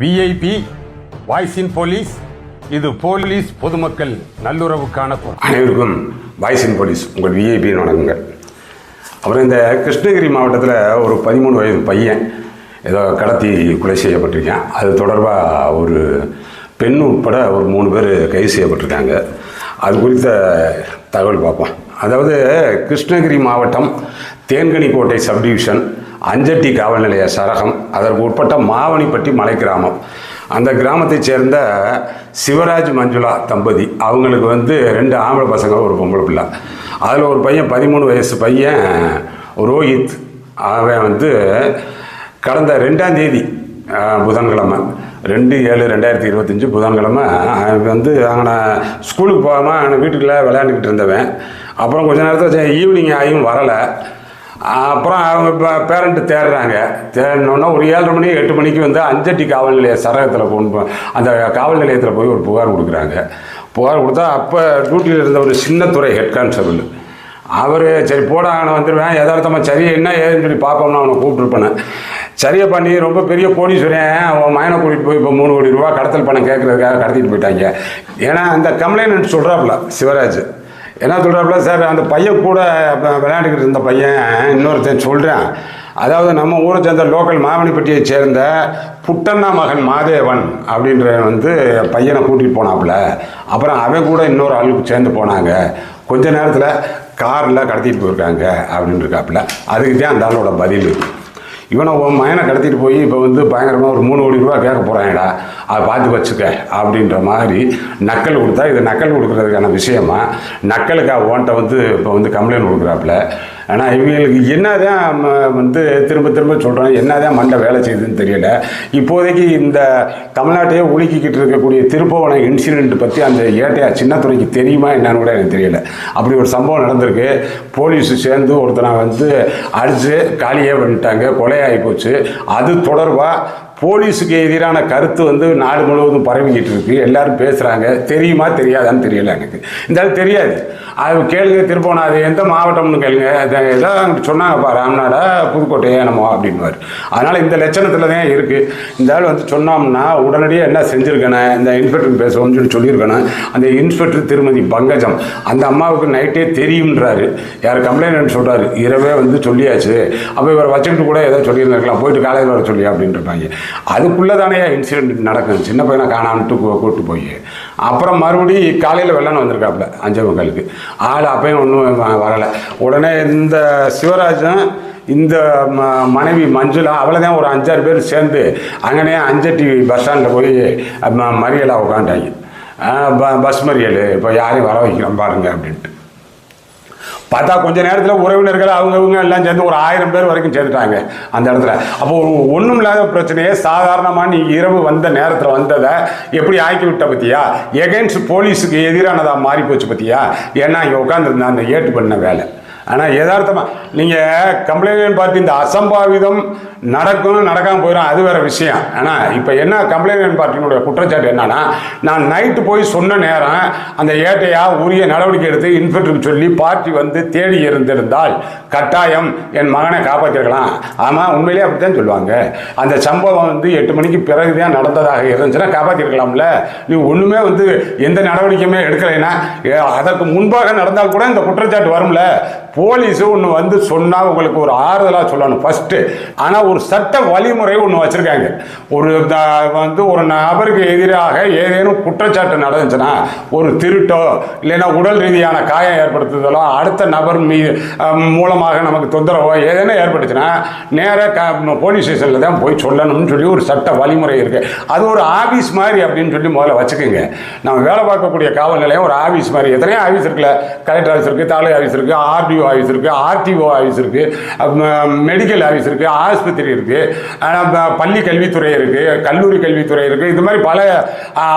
VIP voice in police இது police பொதுமக்கள் நல்லுறவுக்கான குரல். அனைவருக்கும் வாய்ஸின் போலீஸ் உங்கள் விஐபின்னு வணங்குங்கள் அப்புறம் இந்த கிருஷ்ணகிரி மாவட்டத்தில் ஒரு பதிமூணு வயது பையன் ஏதோ கடத்தி கொலை செய்யப்பட்டிருக்கேன். அது தொடர்பாக ஒரு பெண் உட்பட ஒரு மூணு பேர் கைது செய்யப்பட்டிருக்காங்க. அது குறித்த தகவல் பார்ப்போம். அதாவது கிருஷ்ணகிரி மாவட்டம் தேன்கனிக்கோட்டை சப்டிவிஷன் அஞ்சட்டி காவல் நிலைய சரகம் அதற்கு உட்பட்ட மாவனிப்பட்டி மலை கிராமம் அந்த கிராமத்தைச் சேர்ந்த சிவராஜ் மஞ்சுளா தம்பதி அவங்களுக்கு வந்து ரெண்டு ஆம்பளை பசங்க ஒரு பொம்பளை பிள்ளை. அதில் ஒரு பையன் பதிமூணு வயசு பையன் ரோஹித். அவன் வந்து கடந்த ரெண்டாம் தேதி புதன்கிழமை ரெண்டு ஏழு ரெண்டாயிரத்தி இருபத்தஞ்சி புதன்கிழமை அவன் வந்து அங்கே ஸ்கூலுக்கு போகாமல் அவனை வீட்டுக்குள்ளே விளையாண்டுக்கிட்டு இருந்தவன். அப்புறம் கொஞ்ச நேரத்தில் ஈவினிங் ஆகியும் வரலை. அப்புறம் அவங்க இப்போ பேரண்ட்டு தேடுறாங்க. தேடினோன்னா ஒரு ஏழரை மணி எட்டு மணிக்கு வந்து அஞ்சட்டி காவல் நிலைய சரகத்தில் கொண்டு அந்த காவல் நிலையத்தில் போய் ஒரு புகார் கொடுக்குறாங்க. புகார் கொடுத்தா அப்போ டியூட்டியில் இருந்த ஒரு சின்னத்துறை ஹெட் கான்ஸ்டபிள் அவர் சரி போட அவனை வந்துடுவேன். யதார்த்தமாக சரி என்ன ஏதுன்னு சொல்லி பார்ப்போம்னு அவனை கூப்பிட்டுருப்பேன். சரியா பண்ணி ரொம்ப பெரிய கோடீஸ்வரன் அவன் மயனை கூட்டிகிட்டு போய் இப்போ மூணு கோடி ரூபா கடத்தல் பணம் கேட்குறதுக்காக கடத்திட்டு போயிட்டாங்க. ஏன்னா அந்த கம்ப்ளைண்ட் சொல்கிறாப்புல சிவராஜ். என்ன சொல்கிறாப்புல சார் அந்த பையன் கூட விளையாண்டுக்கிட்டு இருந்த பையன் இன்னொருத்தன் சொல்கிறேன் அதாவது நம்ம ஊரை சேர்ந்த லோக்கல் மாமணிப்பட்டியை சேர்ந்த புட்டண்ணா மகன் மாதேவன் அப்படின்ற வந்து பையனை கூட்டிகிட்டு போனாப்புல. அப்புறம் அவன் கூட இன்னொரு ஆளுக்கு சேர்ந்து போனாங்க. கொஞ்ச நேரத்தில் காரில் கடத்திட்டு போயிருக்காங்க அப்படின்னு இருக்காப்புல அதுக்கு தான் அந்த ஆளோட பதில். இவனை உன் மயனை கடத்திட்டு போய் இப்போ வந்து பயங்கரமாக ஒரு மூணு கோடி ரூபா கேட்க போகிறாங்கடா அதை பார்த்து வச்சுக்க அப்படின்ற மாதிரி நக்கல் கொடுத்தா இது நக்கல் கொடுக்குறதுக்கான விஷயமா? நக்கலுக்காக ஓன்ட்ட வந்து இப்போ வந்து கம்ப்ளைண்ட் கொடுக்குறாப்புல. ஆனால் இவங்களுக்கு என்னதான் தான் வந்து திரும்ப திரும்ப சொல்கிறோம் என்னதான் மண்டை வேலை செய்யுதுன்னு தெரியல. இப்போதைக்கு இந்த தமிழ்நாட்டையே உலுக்கிக்கிட்டு இருக்கக்கூடிய திருப்பவன இன்சிடென்ட் பற்றி அந்த ஏட்டையா சின்னத்துறைக்கு தெரியுமா என்னன்னு கூட எனக்கு தெரியல. அப்படி ஒரு சம்பவம் நடந்திருக்கு. போலீஸ் சேர்ந்து ஒருத்தனை வந்து அடித்து காலியே பண்ணிட்டாங்க கொலையாகி போச்சு. அது தொடர்பாக போலீஸுக்கு எதிரான கருத்து வந்து நாடு முழுவதும் பரவிக்கிட்டு இருக்கு. எல்லாரும் பேசுகிறாங்க தெரியுமா தெரியாதான்னு தெரியல எனக்கு. இந்த தெரியாது. அது கேளுங்க திருப்போனா அது எந்த மாவட்டம்னு கேளுங்க. அது ஏதோ சொன்னாங்கப்பா ராம்நாடா புதுக்கோட்டையே என்னமோ அப்படின்வார் அதனால் இந்த லட்சணத்தில் தான் இருக்குது இந்த ஆள் வந்து சொன்னோம்னா உடனடியாக என்ன செஞ்சுருக்கேனே இந்த இன்ஸ்பெக்டர் பேசுவோம்னு சொல்லி சொல்லியிருக்கேனே அந்த இன்ஸ்பெக்டர் திருமதி பங்கஜம். அந்த அம்மாவுக்கு நைட்டே தெரியும்ன்றாரு. யார் கம்ப்ளைண்ட் சொல்கிறாரு இரவே வந்து சொல்லியாச்சு. அப்போ இவரை வச்சுக்கிட்டு கூட ஏதோ சொல்லியிருந்திருக்கலாம். போயிட்டு காலையில் வர சொல்லி அப்படின்றப்பாங்க அதுக்குள்ளே தானே இன்சிடென்ட் நடக்கும் சின்ன பையனை காணாமட்டு கூப்பிட்டு கூட்டு போய். அப்புறம் மறுபடி காலையில் வெள்ளம் வந்திருக்காப்புல அஞ்சே முக்காலுக்கு. ஆள் அப்பயும் ஒன்றும் வரலை. உடனே இந்த சிவராஜன் இந்த ம- மனைவி மஞ்சுளா அவளை தான் ஒரு அஞ்சாறு பேர் சேர்ந்து அங்கனே அஞ்சட்டி பஸ் ஸ்டாண்டில் போய் ம- மறியலாக உட்காண்டாங்க பஸ் மறியல். இப்போ யாரையும் வர வைக்கிறோம் பாருங்கள் அப்படின்ட்டு. பார்த்தா கொஞ்ச நேரத்தில் உறவினர்கள் அவங்கவுங்க எல்லாம் சேர்ந்து ஒரு ஆயிரம் பேர் வரைக்கும் சேர்ந்துட்டாங்க அந்த இடத்துல. அப்போ ஒரு ஒன்றும் இல்லாத பிரச்சனையே சாதாரணமாக நீ இரவு வந்த நேரத்தில் வந்ததை எப்படி ஆக்கி விட்ட பற்றியா எகென்ஸ்ட் போலீஸுக்கு எதிரானதாக மாறி போச்சு பற்றியா ஏன்னா இங்கே உட்காந்துருந்தா அந்த ஏட்டு பண்ண வேலை. ஆனால் யதார்த்தமாக நீங்கள் கம்ப்ளைண்ட் பார்த்து இந்த அசம்பாவிதம் நடக்கணும் நடக்காமல் போயிடும் அது வேறு விஷயம். ஆனால் இப்போ என்ன கம்ப்ளைண்ட் பார்ட்டினுடைய குற்றச்சாட்டு என்னன்னா நான் நைட்டு போய் சொன்ன நேரம் அந்த ஏட்டையா உரிய நடவடிக்கை எடுத்து இன்ஸ்பெக்டருக்கு சொல்லி பார்ட்டி வந்து தேடி இருந்திருந்தால் கட்டாயம் என் மகனை காப்பாற்றிருக்கலாம் ஆமாம் உண்மையிலே அப்படித்தான் சொல்லுவாங்க. அந்த சம்பவம் வந்து எட்டு மணிக்கு பிறகு தான் நடந்ததாக இருந்துச்சுன்னா காப்பாற்றிருக்கலாம்ல நீ ஒன்றுமே வந்து எந்த நடவடிக்கையுமே எடுக்கலைன்னா ஏ, அதற்கு முன்பாக நடந்தால் கூட இந்த குற்றச்சாட்டு வரும்ல. போலீஸு ஒன்று வந்து சொன்னால் உங்களுக்கு ஒரு ஆறுதலாக சொல்லணும் ஃபஸ்ட்டு ஆனால் ஒரு சட்ட வழிமுறை ஒன்று வச்சுருக்காங்க. ஒரு த- வந்து ஒரு நபருக்கு எதிராக ஏதேனும் குற்றச்சாட்டு நடந்துச்சுன்னா ஒரு திருட்டோ இல்லைன்னா உடல் ரீதியான காயம் ஏற்படுத்துதலோ அடுத்த நபர் மீ மூலமாக நமக்கு தொந்தரவோ ஏதேனும் ஏற்பட்டுச்சுன்னா நேராக க போலீஸ் ஸ்டேஷனில் தான் போய் சொல்லணும்னு சொல்லி ஒரு சட்ட வழிமுறை இருக்குது அது ஒரு ஆஃபீஸ் மாதிரி அப்படின்னு சொல்லி முதல்ல வச்சுக்கோங்க. நம்ம வேலை பார்க்கக்கூடிய காவல் நிலையம் ஒரு ஆஃபீஸ் மாதிரி. எத்தனையோ ஆஃபீஸ் இருக்குல்ல. கலெக்டர் ஆஃபீஸ் இருக்குது தாலுகா ஆஃபீஸ் இருக்குது ஆர்டிஓ ஆஃபீஸ் இருக்குது ஆர்டிஓ ஆஃபீஸ் இருக்குது மெடிக்கல் ஆஃபீஸ் இருக்குது ஆஸ்பத்திரி இருக்குது பள்ளி கல்வித்துறை இருக்குது கல்லூரி கல்வித்துறை இருக்குது இது மாதிரி பல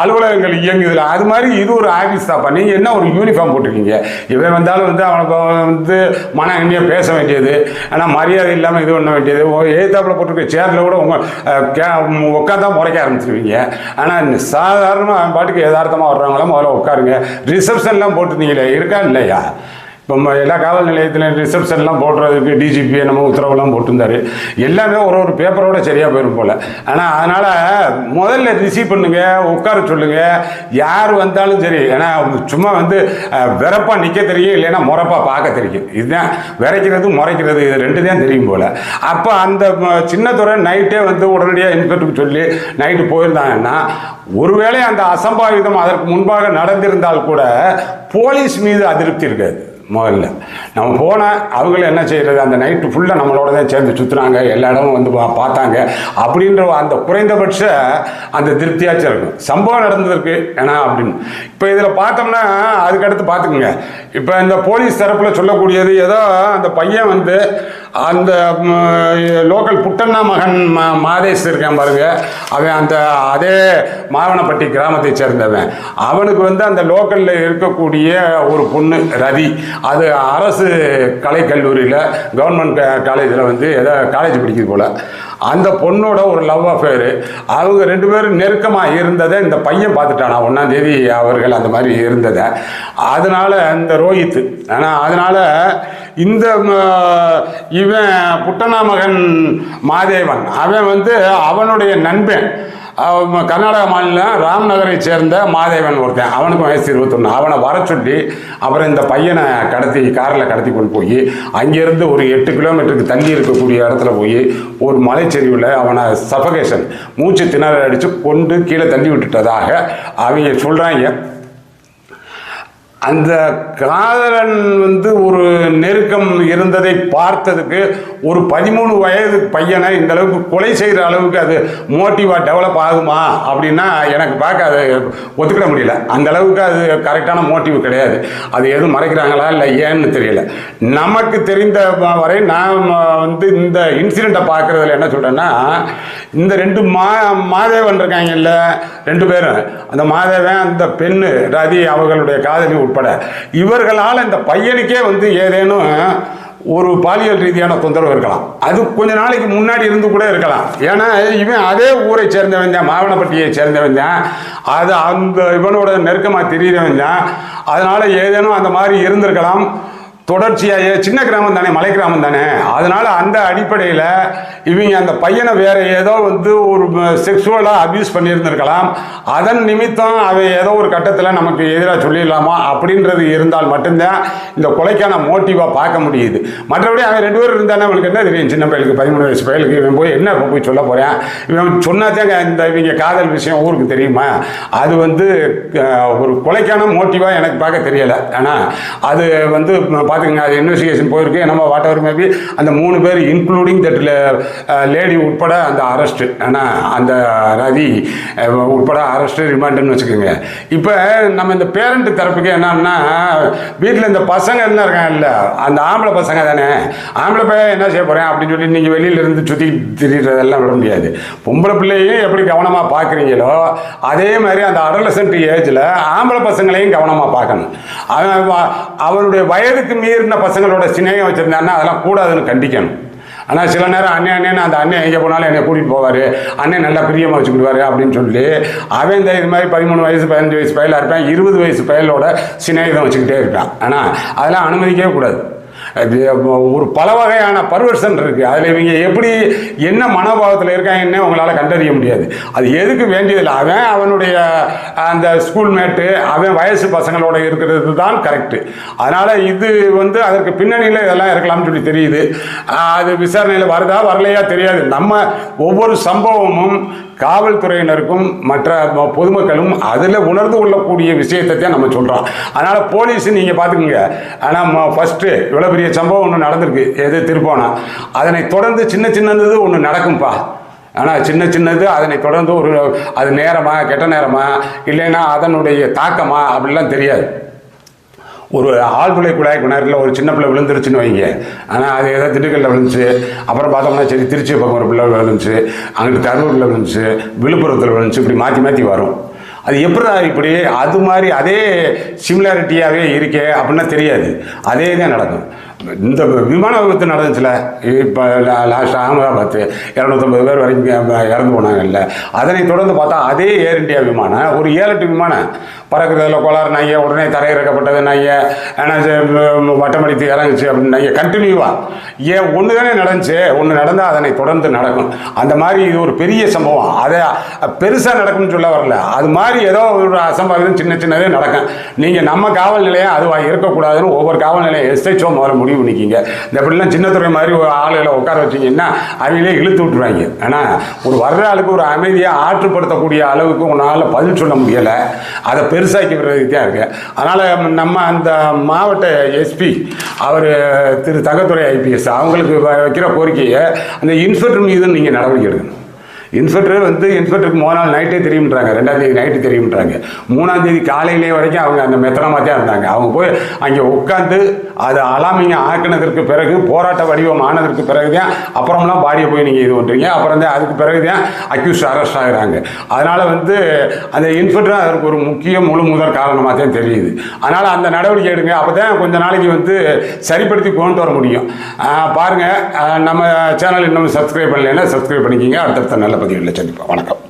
அலுவலகங்கள் இயங்குதில்ல அது மாதிரி இது ஒரு ஆஃபீஸ் தான்ப்பா. நீங்கள் என்ன ஒரு யூனிஃபார்ம் போட்டிருக்கீங்க? இவன் வந்தாலும் வந்து அவனுக்கு வந்து மன இனியாக பேச வேண்டியது ஆனால் மரியாதை இல்லாமல் இது பண்ண வேண்டியது. ஏத்தாப்பில் போட்டிருக்க சேரில் கூட உங்கள் உட்காந்து முறைக்க ஆரம்பிச்சிருவீங்க. ஆனால் சாதாரணமாக அவன் பாட்டுக்கு யதார்த்தமாக வர்றவங்களாம் முதல்ல உட்காருங்க. ரிசப்ஷன்லாம் போட்டிருந்தீங்களே இருக்கா இல்லையா? இப்போ எல்லா காவல் நிலையத்தில் ரிசப்ஷன்லாம் போடுறதுக்கு டிஜிபி நம்ம உத்தரவுலாம் போட்டிருந்தாரு. எல்லாமே ஒரு ஒரு பேப்பரோட சரியாக போயிடும் போல். ஆனால் அதனால் முதல்ல ரிசீவ் பண்ணுங்க உட்கார சொல்லுங்கள் யார் வந்தாலும் சரி ஏன்னா சும்மா வந்து விறப்பாக நிற்க தெரியும் இல்லைன்னா முறப்பாக பார்க்க தெரியும். இதுதான் விரைக்கிறது முறைக்கிறது இது ரெண்டு தான் தெரியும் போல். அப்போ அந்த சின்னத்துறை நைட்டே வந்து உடனடியாக இன்ஸ்பெக்டருக்கு சொல்லி நைட்டு போயிருந்தாங்கன்னா ஒருவேளை அந்த அசம்பாவிதம் அதற்கு முன்பாக நடந்திருந்தால் கூட போலீஸ் மீது அதிருப்தி இருக்காது. முதல்ல. நம்ம போனால் அவங்கள என்ன செய்யறது? அந்த நைட்டு ஃபுல்லாக நம்மளோட தான் சேர்ந்து சுற்றுனாங்க எல்லா இடமும் வந்து பா- பார்த்தாங்க. அப்படின்ற அந்த குறைந்தபட்ச அந்த திருப்தியாச்சும் இருக்கும். சம்பவம் நடந்திருக்கு ஏன்னா அப்படின்னு. இப்போ இதில் பார்த்தோம்னா அதுக்கடுத்து பார்த்துக்குங்க. இப்போ இந்த போலீஸ் தரப்பில் சொல்லக்கூடியது ஏதோ அந்த பையன் வந்து அந்த லோக்கல் புட்டண்ணா மகன் மா மாதேஷ் இருக்கான் பாருங்க. அவன் அந்த அதே மாவனப்பட்டி கிராமத்தை சேர்ந்தவன். அவனுக்கு வந்து அந்த லோக்கலில் இருக்கக்கூடிய ஒரு பொண்ணு ரதி அது அரசு கலைக்கல்லூரியில் கவர்மெண்ட் காலேஜில் வந்து ஏதோ காலேஜ் படிக்குது போல். அந்த பொண்ணோட ஒரு லவ் அஃபேரு அவங்க ரெண்டு பேரும் நெருக்கமாக இருந்ததை இந்த பையன் பார்த்துட்டானா. ஒன்றாந்தேதி அவர்கள் அந்த மாதிரி இருந்ததை. அதனால் இந்த ரோஹித் ஆனால் அதனால் இந்த இவன் புட்டனாமகன் மாதேவன். அவன் வந்து அவனுடைய நண்பன். கர்நாடக மாநிலம் ராம்நகரை சேர்ந்த மாதேவன் ஒருத்தன். அவனுக்கு வயசு இருபத்தொன்று அவனை வர சொல்லி அவரை இந்த பையனை கடத்தி காரில் கடத்தி கொண்டு போய் அங்கேருந்து ஒரு எட்டு கிலோமீட்டருக்கு தள்ளி இருக்கக்கூடிய இடத்துல போய் ஒரு மலைச்சரிவில் அவனை சஃபகேஷன் மூச்சு திணற அடித்து கொண்டு கீழே தள்ளி விட்டுட்டதாக அவங்க சொல்கிறாங்க அந்த காதலன் வந்து ஒரு நெருக்கம் இருந்ததை பார்த்ததுக்கு ஒரு பதிமூணு வயது பையனை இந்த அளவுக்கு கொலை செய்கிற அளவுக்கு அது மோட்டிவாக டெவலப் ஆகுமா அப்படின்னா எனக்கு பார்க்க அது ஒத்துக்கிட முடியல. அந்த அளவுக்கு அது கரெக்டான மோட்டிவ் கிடையாது. அது எதுவும் மறைக்கிறாங்களா இல்லை ஏன்னு தெரியல. நமக்கு தெரிந்த வரை நான் வந்து இந்த இன்சிடெண்ட்டை பார்க்குறதுல என்ன சொல்கிறேன்னா இந்த ரெண்டு மா மாதேவன் இருக்காங்கல்ல ரெண்டு பேரும். அந்த மாதேவன் அந்த பெண்ணு ரதி அவர்களுடைய காதலி உட்பட. இவர்களால் இந்த பையனுக்கே வந்து ஏதேனும் ஒரு பாலியல் ரீதியான தொந்தரவு இருக்கலாம். அது கொஞ்ச நாளைக்கு முன்னாடி இருந்து கூட இருக்கலாம். ஏன்னா இவன் அதே ஊரை சேர்ந்தவன் தான் மாவனப்பட்டியை சேர்ந்தவன் தான். அது அந்த இவனோட நெருக்கமாக தெரிகிறவன் தான். அதனால் ஏதேனும் அந்த மாதிரி இருந்திருக்கலாம். தொடர்ச்சியாக சின்ன கிராமம் தானே மலை கிராமம் தானே. அதனால அந்த அடிப்படையில் இவங்க அந்த பையனை வேற ஏதோ வந்து ஒரு செக்ஷுவலாக அபியூஸ் பண்ணியிருந்திருக்கலாம். அதன் நிமித்தம் அவன் ஏதோ ஒரு கட்டத்தில் நமக்கு எதிராக சொல்லிடலாமா அப்படின்றது இருந்தால் மட்டும்தான் இந்த கொலைக்கான மோட்டிவாக பார்க்க முடியுது. மற்றபடி அவன் ரெண்டு பேரும் இருந்தானே அவனுக்கு என்ன தெரியும்? சின்ன பையனுக்கு பதிமூணு வயசு பையனுக்கு இவன் போய் என்ன போய் சொல்ல போகிறேன் இவன் சொன்னாதாங்க இந்த இவங்க காதல் விஷயம் ஊருக்கு தெரியுமா? அது வந்து ஒரு கொலைக்கான மோட்டிவாக எனக்கு பார்க்க தெரியலை. ஆனால் அது வந்து பார்த்துக்கங்க அது இன்வெஸ்டிகேஷன் போயிருக்கு? நம்ம வாட் எவர் மேபி அந்த மூணு பேர் இன்க்ளூடிங் தட் லேடி உட்பட அந்த அரெஸ்ட் ஆனால் அந்த ரவி uh, உட்பட அரெஸ்ட் ரிமாண்டுன்னு வச்சுக்கோங்க. இப்போ நம்ம இந்த பேரண்ட் தரப்புக்கு என்னன்னா வீட்டில் இந்த பசங்க என்ன இருக்காங்கல்ல அந்த ஆம்பளை பசங்க தானே. ஆம்பளை பையன் என்ன செய்ய போகிறேன் அப்படின்னு சொல்லி நீங்கள் வெளியில இருந்து சுற்றி திரிகிறதெல்லாம் விட முடியாது. பொம்பளை பிள்ளையும் எப்படி கவனமாக பார்க்குறீங்களோ அதே மாதிரி அந்த அடலசன்ட் ஏஜில் ஆம்பளை பசங்களையும் கவனமாக பார்க்கணும். அவன் அவனுடைய வயதுக்கு மீறின பசங்களோட சிநேகம் வச்சுருந்தாருன்னா அதெல்லாம் கூடாதுன்னு கண்டிக்கணும். ஆனால் சில நேரம் அண்ணன் அண்ணன் அந்த அண்ணன் எங்கே போனாலும் என்னை கூட்டிகிட்டு போவார். அண்ணன் நல்லா பிரியமாக வச்சுக்கிடுவார் அப்படின்னு சொல்லி அவன் இந்த இது மாதிரி பதிமூணு வயசு பதினஞ்சு வயசு பயலாக இருப்பேன் இருபது வயசு பயலோட சிநேகிதம் வச்சுக்கிட்டே இருப்பான். ஆனால் அதெல்லாம் அனுமதிக்கவே கூடாது. ஒரு பல வகையான பர்வர்ஷன் இருக்குது அதில் இவங்க எப்படி என்ன மனோபாவத்தில் இருக்காங்கன்னு உங்களால் கண்டறிய முடியாது. அது எதுக்கு வேண்டியதில்லை? அவன் அவனுடைய அந்த ஸ்கூல் மேட்டு அவன் வயசு பசங்களோட இருக்கிறது தான் கரெக்டு அதனால் இது வந்து அதற்கு பின்னணியில் இதெல்லாம் இருக்கலாம்னு சொல்லி தெரியுது. அது விசாரணையில் வருதா வரலையா தெரியாது. நம்ம ஒவ்வொரு சம்பவமும் காவல்துறையினருக்கும் மற்ற ம- பொதுமக்களும் அதில் உணர்ந்து கொள்ளக்கூடிய விஷயத்தை தான் நம்ம சொல்கிறோம் அதனால் போலீஸ் நீங்கள் பார்த்துக்குங்க ஆனால் ஃபஸ்ட்டு இவ்வளோ பெரிய சம்பவம் ஒன்று நடந்திருக்கு. எது திருப்போனா. அதனை தொடர்ந்து சின்ன சின்னது ஒன்று நடக்கும்ப்பா ஆனால் சின்ன சின்னது அதனை தொடர்ந்து ஒரு அது நேரமா கெட்ட நேரமா இல்லைன்னா அதனுடைய தாக்கமா அப்படிலாம் தெரியாது. ஒரு ஆழ்துளை குழாய் கிணறுல ஒரு சின்ன பிள்ளை விழுந்துருச்சுன்னு வைங்க. ஆனால் அது ஏதோ திண்டுக்கல்ல விழுந்துச்சு. அப்புறம் பார்த்தோம்னா சரி திருச்சி பக்கம் ஒரு பிள்ளை விழுந்துச்சு. அங்கிட்டு கரூரில் விழுந்துச்சு. விழுப்புரத்தில் விழுந்துச்சு. இப்படி மாற்றி மாற்றி வரும். அது எப்படிடா இப்படி? அது மாதிரி அதே சிமிலாரிட்டியாகவே இருக்கே அப்படின்னா தெரியாது. அதே தான் நடக்கும். இந்த விமான விபத்து நடந்துச்சுல. இப்போ லாஸ்ட் அகமதாபாத் இரநூத்தம்பது பேர் வரைக்கும் இறந்து போனாங்கல்ல. அதனை தொடர்ந்து பார்த்தா அதே ஏர் இந்தியா விமானம் ஒரு ஏழு எட்டு விமானம் பறக்கிறதுல கோளாறு நைய உடனே தரையிறக்கப்பட்டது நைய ஆனால் வட்டமடித்து இறங்குச்சு அப்படின்னு நைய கண்டினியூவா ஏன் ஒன்று தானே நடந்துச்சு. ஒன்று நடந்தால் அதனை தொடர்ந்து நடக்கும். அந்த மாதிரி இது ஒரு பெரிய சம்பவம். அதை பெருசாக நடக்கும்னு சொல்ல வரல. அது மாதிரி ஏதோ ஒரு அசம்பாவிதம் சின்ன சின்னதே நடக்கும். நீங்கள் நம்ம காவல் நிலையம் அதுவாக இருக்கக்கூடாதுன்னு ஒவ்வொரு காவல் நிலையம் எஸ்ஹெச்ஓ முதல்ல முடிவு நிற்கிங்க இந்த இப்படிலாம் சின்னத்துறை மாதிரி ஒரு ஆளுகளை உட்கார வச்சிங்கன்னா அவங்களே இழுத்து விட்டுருவாங்க. ஆனால் ஒரு வர்ற ஆளுக்கு ஒரு அமைதியாக ஆற்றுப்படுத்தக்கூடிய அளவுக்கு உன்னால் பதில் சொல்ல முடியலை. அதை பெருசாக்கி விடுறதுக்கு தான் இருக்கு. அதனால் நம்ம அந்த மாவட்ட எஸ்பி அவர் திரு தகத்துறை ஐபிஎஸ் அவங்களுக்கு வ- வைக்கிற கோரிக்கையை அந்த இன்ஸ்பெக்டர் மீது நீங்கள் நடவடிக்கை எடுக்கணும். இன்ஸ்பெக்டர் வந்து இன்ஸ்பெக்டருக்கு மூணு நாள் நைட்டே தெரியும்ன்றாங்க. ரெண்டாம் தேதி நைட்டு தெரியும்ன்றாங்க. மூணாம் தேதி காலையிலே வரைக்கும் அவங்க அந்த மெத்தனமாக தான் இருந்தாங்க. அவங்க போய் அங்கே உட்காந்து அது அலாமிங்க ஆக்கினதற்கு பிறகு போராட்ட வடிவம் ஆனதற்கு பிறகு தான் அப்புறம்லாம் பாடியை போய் நீங்கள் இது பண்ணுறீங்க அப்புறம் தான் அதுக்கு பிறகு தான் அக்யூஸ் அரெஸ்ட் ஆகிறாங்க. அதனால் வந்து அந்த இன்ஸ்பெக்டர் அதற்கு ஒரு முக்கிய முழு முதல் காரணமாக தான் தெரியுது. அதனால் அந்த நடவடிக்கை எடுங்க. அப்போ தான் கொஞ்ச நாளைக்கு வந்து சரிப்படுத்தி கொண்டு வர முடியும். பாருங்கள் நம்ம சேனல் இன்னும் சப்ஸ்கிரைப் பண்ணலைன்னா சப்ஸ்கிரைப் பண்ணிக்கிங்க. அடுத்தடுத்த நல்ல பதிவில் சந்திப்போம் வணக்கம்.